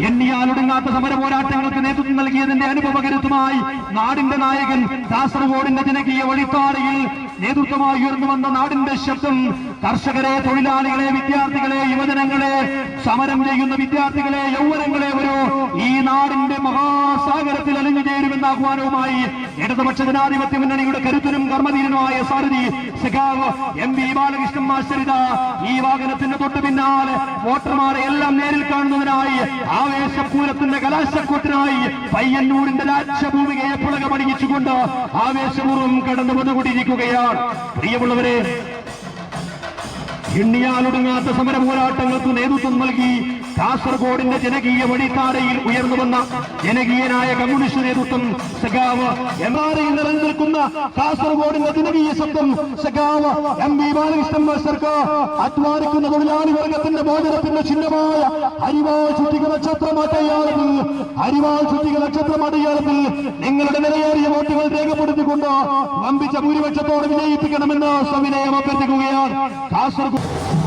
എണ്ണിയാലൊടുങ്ങാത്ത സമര പോരാട്ടങ്ങൾക്ക് നേതൃത്വം നൽകിയതിന്റെ അനുഭവകരുത്തുമായി നാടിന്റെ നായകൻ കാസർഗോഡിന്റെ ജനകീയ വഴിപ്പാറയിൽ നേതൃത്വമായി ഉയർന്നു വന്ന നാടിന്റെ ശബ്ദം കർഷകരെ തൊഴിലാളികളെ വിദ്യാർത്ഥികളെ യുവജനങ്ങളെ സമരം ചെയ്യുന്ന വിദ്യാർത്ഥികളെ യൗവനങ്ങളെ ഒരു ഈ നാടിന്റെ മഹാസാഗരത്തിൽ അലിഞ്ഞു ചേരുമെന്ന ആഹ്വാനവുമായി ഇടതുപക്ഷ ജനാധിപത്യ മുന്നണിയുടെ കരുത്തനും കർമ്മധീരനുമായ സാരഥി സിഖാവ് എം വി ബാലകൃഷ്ണൻ മാസ്റ്റരിത ഈ വാഹനത്തിന്റെ തൊട്ടു പിന്നാലെ വോട്ടർമാരെ എല്ലാം നേരിൽ കാണുന്നതിനായി ആവേശപൂരത്തിന്റെ കലാശക്കൂട്ടിനായി പയ്യന്നൂരിന്റെ രാജ്യഭൂമികയെ പുളകമണിയിച്ചുകൊണ്ട് ആവേശപൂർവം കടന്നു വന്നുകൊണ്ടിരിക്കുകയാണ് പ്രിയമുള്ളവരെ എണ്ണിയാലൊടുങ്ങാത്ത സമര പോരാട്ടങ്ങൾക്ക് നേതൃത്വം നൽകി കാസർഗോഡിന്റെ ജനകീയ വഴിത്താരയിൽ ഉയർന്നു വന്ന ജനകീയനായ കമ്മ്യൂണിസ്റ്റ് നേതൃത്വം സഖാവ് എം ആർ ഐ നിലനിൽക്കുന്ന കാസർഗോഡിന്റെ ജനകീയ ശബ്ദം സഖാവ് എം വി ബാലകൃഷ്ണൻ മാസ്റ്റർക്ക് അധ്വാനിക്കുന്ന തൊഴിലാളി വർഗത്തിന്റെ മോചനത്തിന്റെ ചിഹ്നമായ അരിവാൾ ചുറ്റിക നക്ഷത്രം അടയാളത്തിൽ അരിവാൾ ചുറ്റിക നക്ഷത്രം അടയാളത്തിൽ നിങ്ങളുടെ നിലയേറിയ രേഖപ്പെടുത്തിക്കൊണ്ട് വമ്പിച്ച ഭൂരിപക്ഷത്തോടെ വിജയിപ്പിക്കണമെന്ന് സവിനയം അഭ്യർത്ഥിക്കുകയാണ്. കാസർഗോഡ്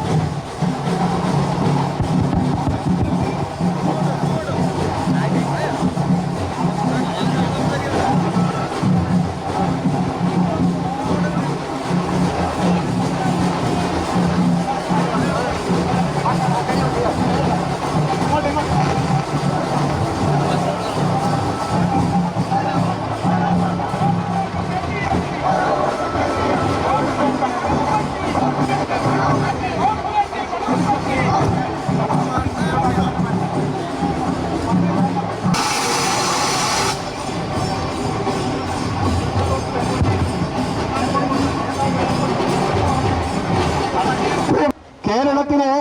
കേരളത്തിലെ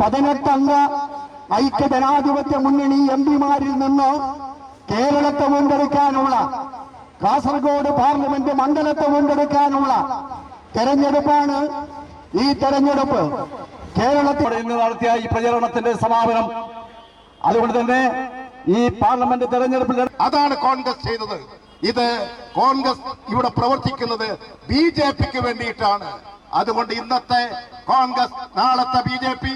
പതിനെട്ടംഗ ഐക്യ ജനാധിപത്യ മുന്നണി എം പിമാരിൽ നിന്ന് കേരളത്തെ വീണ്ടെടുക്കാനുള്ള കാസർഗോഡ് പാർലമെന്റ് മണ്ഡലത്തെ വീണ്ടെടുക്കാനുള്ള തെരഞ്ഞെടുപ്പാണ് ഈ തെരഞ്ഞെടുപ്പ് കേരളത്തിൽ ഇന്ന് നടത്തിയ ഈ പ്രചരണത്തിന്റെ സമാപനം. അതുകൊണ്ട് തന്നെ ഈ പാർലമെന്റ് തെരഞ്ഞെടുപ്പിൽ അതാണ് കോൺഗ്രസ് ചെയ്തത്. ഇത് കോൺഗ്രസ് ഇവിടെ പ്രവർത്തിക്കുന്നത് ബി ജെ പിക്ക് വേണ്ടിയിട്ടാണ്. അതുകൊണ്ട് ഇന്നത്തെ കോൺഗ്രസ് നാളത്തെ ബി ജെ പി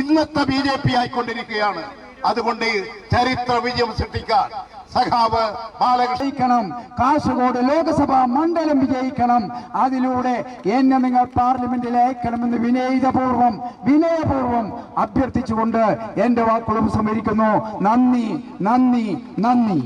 ഇന്നത്തെ ബി ജെ പി ആയിക്കൊണ്ടിരിക്കുകയാണ്. അതുകൊണ്ട് ചരിത്ര വിജയം സൃഷ്ടിക്കാൻ സഖാവ് ബാലകൃഷ്ണിക്കണം കാസർഗോഡ് ലോക്സഭാ മണ്ഡലം വിജയിക്കണം. അതിലൂടെ എന്നെ നിങ്ങൾ പാർലമെന്റിൽ അയക്കണമെന്ന് വിനയപൂർവം വിനയപൂർവം അഭ്യർത്ഥിച്ചുകൊണ്ട് എന്റെ വാക്കുകളും സമരിക്കുന്നു നന്ദി നന്ദി നന്ദി.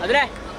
Adre!